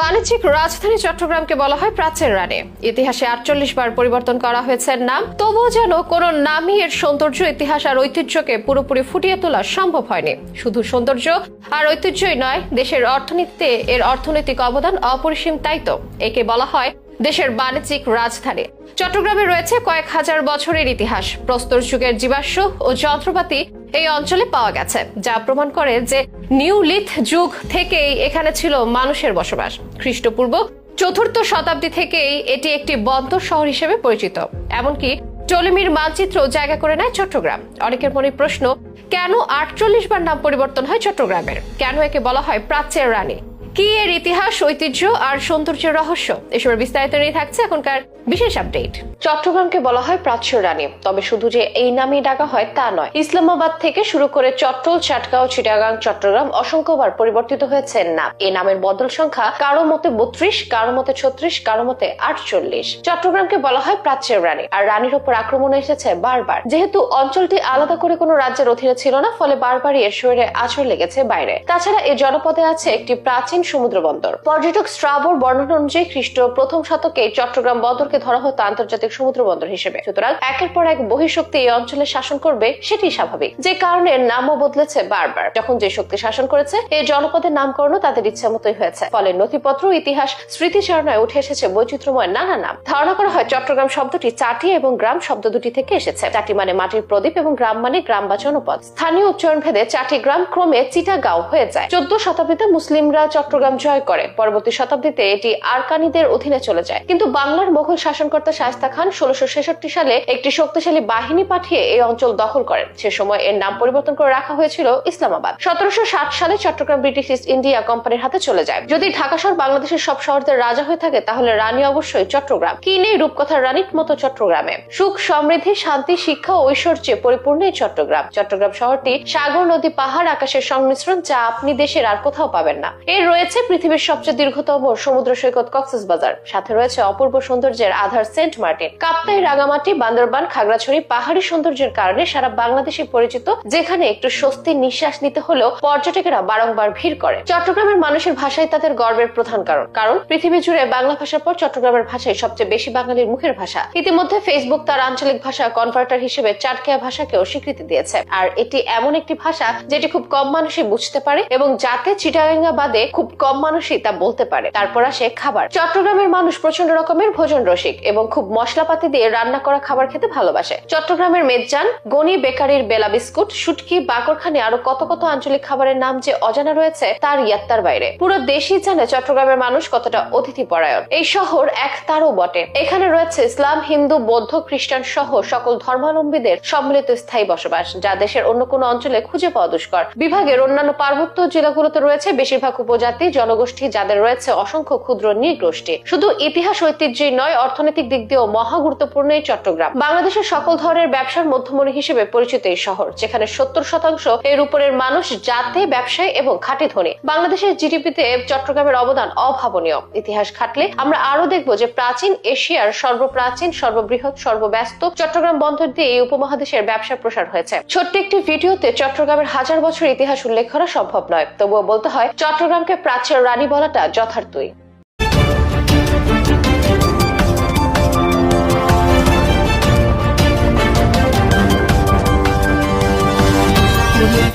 বাণিজ্যিক রাজধানী চট্টগ্রামকে বলা হয় প্রাচ্যের রানী। ইতিহাসে আটচল্লিশ বার পরিবর্তন করা হয়েছে নাম। তবুও যেন কোনো নামই এর সৌন্দর্য, ইতিহাস আর ঐতিহ্যকে পুরোপুরি ফুটিয়ে তোলা সম্ভব হয়নি। শুধু সৌন্দর্য আর ঐতিহ্যই নয়, দেশের অর্থনীতিতে এর অর্থনৈতিক অবদান অপরিসীম তাই তো। একে বলা হয় দেশের বাণিজ্যিক রাজধানী। চট্টগ্রামে রয়েছে কয়েক হাজার বছরের ইতিহাস। প্রস্তর যুগের জীবাশ্ম ও যন্ত্রপাতি এই অঞ্চলে পাওয়া গেছে, যা প্রমাণ করে যে নিউলিথ যুগ থেকেই এখানে ছিল মানুষের বসবাস। খ্রিস্টপূর্ব চতুর্থ শতাব্দী থেকেই এটি একটি বন্দর শহর হিসেবে পরিচিত। এমনকি টলিমির মানচিত্র জায়গা করে নেয় চট্টগ্রাম। অনেকের মনে প্রশ্ন, কেন আটচল্লিশ বার নাম পরিবর্তন হয় চট্টগ্রামের? কেন একে বলা হয় প্রাচ্যের রানী? কি এর ইতিহাস, ঐতিহ্য আর সৌন্দর্যের রহস্য? এসবের বিস্তারিত নিয়ে থাকছে এখনকার বিশেষ আপডেট। চট্টগ্রামকে বলা হয় প্রাচ্য রানী। তবে শুধু যে এই নামেই ডাকা হয় তা নয়। ইসলামাবাদ থেকে শুরু করে চট্টল চাটগাঁও, চিটাগাং, চট্টগ্রাম অসংখ্যবার পরিবর্তিত হয়েছে নাম। এই নামের বদল সংখ্যা কারও মতে বত্রিশ, কারও মতে ছত্রিশ, কারও মতে আটচল্লিশ। চট্টগ্রামকে বলা হয় প্রাচ্যের রানী। আর রানীর উপর আক্রমণ এসেছে বারবার। যেহেতু অঞ্চলটি আলাদা করে কোনো রাজ্যের অধীনে ছিল না, ফলে বারবারই এর শরীরে আছর লেগেছে বাইরে। তাছাড়া এই জনপদে আছে একটি প্রাচীন সমুদ্র বন্দর। পর্যটক স্ট্রাবোর বর্ণনা অনুযায়ী খ্রিস্ট প্রথম শতকে চট্টগ্রাম বন্দরকে ধরা হতো আন্তর্জাতিক সমুদ্র বন্দর হিসেবে। সুতরাং একের পর এক বহিঃশক্তি এই অঞ্চলে শাসন করবে সেটি স্বাভাবিক। যে কারণে নামও বদলেছে বারবার। যখন যে শক্তি শাসন করেছে, এই জনপদের নামকরণও তাদের ইচ্ছা মতোই হয়েছে। ফলে নথিপত্র ইতিহাস স্মৃতিচারণায় উঠে এসেছে বৈচিত্র্যময় নানা নাম। ধারণা করা হয় চট্টগ্রাম শব্দটি চাটি এবং গ্রাম শব্দ দুটি থেকে এসেছে। চাটি মানে মাটির প্রদীপ এবং গ্রাম মানে গ্রাম বা জনপদ স্থানীয় উচ্চারণ ভেদে চাটি গ্রাম ক্রমে চিটাগাঁও হয়ে যায়। চোদ্দ শতাব্দীতে মুসলিমরা চট্টগ্রাম জয় করে। পরবর্তী শতাব্দীতে এটি আরকানিদের অধীনে চলে যায়। কিন্তু বাংলার মোগল শাসনকর্তা শায়স্তা খান ষোলশো সালে একটি শক্তিশালী বাহিনী পাঠিয়ে এই অঞ্চল দখল করেন। সে সময় এর নাম পরিবর্তন করে রাখা হয়েছিল ইসলামাবাদ। সতেরোশো ষাট সালে চট্টগ্রাম ব্রিটিশ ইস্ট ইন্ডিয়া কোম্পানির হাতে চলে যায়। যদি ঢাকা শহর বাংলাদেশের সব শহরদের রাজা হয়ে থাকে, তাহলে রানী অবশ্যই চট্টগ্রাম। কি নেই রূপকথার রানীর মতো চট্টগ্রামে। সুখ, সমৃদ্ধি, শান্তি, শিক্ষা ঐশ্বর্যে পরিপূর্ণ চট্টগ্রাম। চট্টগ্রাম শহরটি সাগর, নদী, পাহাড়, আকাশের সংমিশ্রণ যা আপনি দেশের আর কোথাও পাবেন না। এর রয়েছে পৃথিবীর সবচেয়ে দীর্ঘতম সমুদ্র সৈকত কক্সবাজার সাথে রয়েছে অপূর্ব সৌন্দর্যের আধার সেন্ট মার্টিন। কাপ্তাই রাঙামাটি, বান্দরবান, খাগড়াছড়ি পাহাড়ি সৌন্দর্যের কারণে সারা বাংলাদেশে পরিচিত, যেখানে একটু স্বস্তির নিঃশ্বাস নিতে হলেও পর্যটকেরা বারংবার ভিড় করে। চট্টগ্রামের মানুষের ভাষাই তাদের গর্বের প্রধান কারণ। কারণ, পৃথিবী জুড়ে বাংলা ভাষার পর চট্টগ্রামের ভাষাই সবচেয়ে বেশি বাঙালির মুখের ভাষা। ইতিমধ্যে ফেসবুক তার আঞ্চলিক ভাষা কনভার্টার হিসেবে চাটকিয়া ভাষাকেও স্বীকৃতি দিয়েছে। আর এটি এমন একটি ভাষা যেটি খুব কম মানুষই বুঝতে পারে এবং যাতে চিটাগাঙ্গা বাদে খুব কম মানুষই তা বলতে পারে। তারপর আসে খাবার। চট্টগ্রামের মানুষ প্রচণ্ড রকমের ভোজন রসিক এবং খুব মশলাপাতি দিয়ে রান্না করা খাবার খেতে ভালোবাসে। চট্টগ্রামের মেজান, গনি বেকারির বেলা বিস্কুট, শুটকি, বাকরখানি আরও কত কত আঞ্চলিক খাবারের নাম যে অজানা রয়েছে, তার ইয়াত্তার বাইরে। পুরো দেশই জানে চট্টগ্রামের মানুষ কতটা অতিথি পরায়ণ এই শহর এক তারও বটে। এখানে রয়েছে ইসলাম, হিন্দু, বৌদ্ধ, খ্রিস্টান সহ সকল ধর্মাবলম্বীদের সম্মিলিত স্থায়ী বসবাস, যা দেশের অন্য কোনো অঞ্চলে খুঁজে পাওয়া দুষ্কর। বিভাগের অন্যান্য পার্বত্য জেলাগুলোতে রয়েছে বেশিরভাগ উপজাতি জনগোষ্ঠী যাদের রয়েছে অসংখ্য ক্ষুদ্র নৃগোষ্ঠী। শুধু ইতিহাস ঐতিহ্যই নয়, অর্থনৈতিক দিক দিয়েও মহা গুরুত্বপূর্ণ এই চট্টগ্রাম। বাংলাদেশের সকল ধরনের ব্যবসার মধ্যমণি হিসেবে পরিচিত এই শহর, যেখানে সত্তর শতাংশ এর উপরের মানুষ জাতে, ব্যবসায় এবং খাঁটি ধনী। বাংলাদেশের জিডিপিতে চট্টগ্রামের অবদান অভাবনীয়। ইতিহাস খাটলে আমরা আরও দেখব যে প্রাচীন এশিয়ার সর্বপ্রাচীন, সর্ববৃহৎ, সর্বব্যস্ত চট্টগ্রাম বন্দর দিয়ে এই উপমহাদেশের ব্যবসা প্রসার হয়েছে। ছোট্ট একটি ভিডিওতে চট্টগ্রামের হাজার বছর ইতিহাস উল্লেখ করা সম্ভব নয়। তবুও বলতে হয়, চট্টগ্রামকে প্রাচ্যের রানী বলাটা যথার্থই।